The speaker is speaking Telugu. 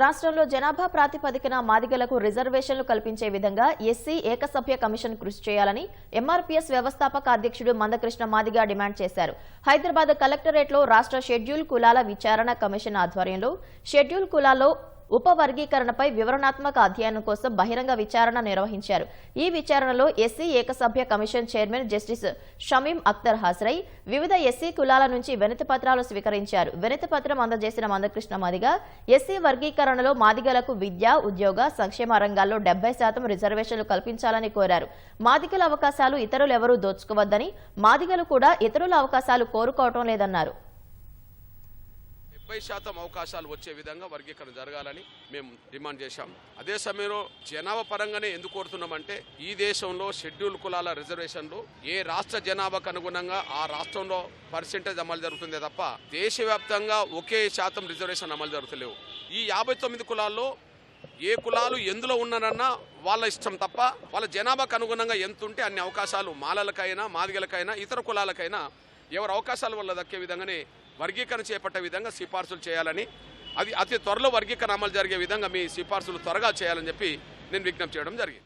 రాష్ట్రంలో జనాభా ప్రాతిపదికన మాదిగలకు రిజర్వేషన్లు కల్పించే విధంగా ఎస్సీ ఏకసభ్య కమిషన్ కృషి చేయాలని ఎంఆర్పీఎస్ వ్యవస్థాపక అధ్యక్షుడు మందకృష్ణ మాదిగ డిమాండ్ చేశారు. హైదరాబాద్ కలెక్టరేట్లో రాష్ట్ర షెడ్యూల్ కులాల విచారణ కమిషన్ ఆధ్వర్యంలో షెడ్యూల్ కులాల్లో ఉపవర్గీకరణపై వివరణాత్మక అధ్యయనం కోసం బహిరంగ విచారణ నిర్వహించారు. ఈ విచారణలో SC ఏకసభ్య commission chairman justice Shamim Akhtar హాజరై వివిధ ఎస్సీ కులాల నుంచి వినతి పత్రాలు స్వీకరించారు. వినతి పత్రం అందజేసిన మందకృష్ణ మాదిగ ఎస్సీ వర్గీకరణలో మాదిగలకు విద్య ఉద్యోగ సంక్షేమ రంగాల్లో డెబ్బై శాతం రిజర్వేషన్లు కల్పించాలని కోరారు. మాదిగల అవకాశాలు ఇతరులెవరూ దోచుకోవద్దని మాదిగలు కూడా ఇతరుల అవకాశాలు కోరుకోవటం లేదన్నారు. డెబ్బై శాతం అవకాశాలు వచ్చే విధంగా వర్గీకరణ జరగాలని మేము డిమాండ్ చేశాం. అదే సమయంలో జనాభా పరంగానే ఎందుకు కోరుతున్నామంటే ఈ దేశంలో షెడ్యూల్ కులాల రిజర్వేషన్లు ఏ రాష్ట్ర జనాభాకు అనుగుణంగా ఆ రాష్ట్రంలో పర్సెంటేజ్ అమలు జరుగుతుందే తప్ప దేశవ్యాప్తంగా ఒకే శాతం రిజర్వేషన్ అమలు జరుగుతలేవు. ఈ యాభై తొమ్మిది కులాల్లో ఏ కులాలు ఎందులో ఉన్నారన్నా వాళ్ళ ఇష్టం తప్ప వాళ్ళ జనాభాకు అనుగుణంగా ఎంత ఉంటే అన్ని అవకాశాలు మాలలకైనా మాదిగలకైనా ఇతర కులాలకైనా ఎవరి అవకాశాల వల్ల దక్కే విధంగానే వర్గీకరణ చేపట్టే విధంగా సిఫార్సులు చేయాలని అది అతి త్వరలో వర్గీకరణ అమలు జరిగే విధంగా మీ సిఫార్సులు త్వరగా చేయాలని చెప్పి నేను విజ్ఞప్తి చేయడం జరిగింది.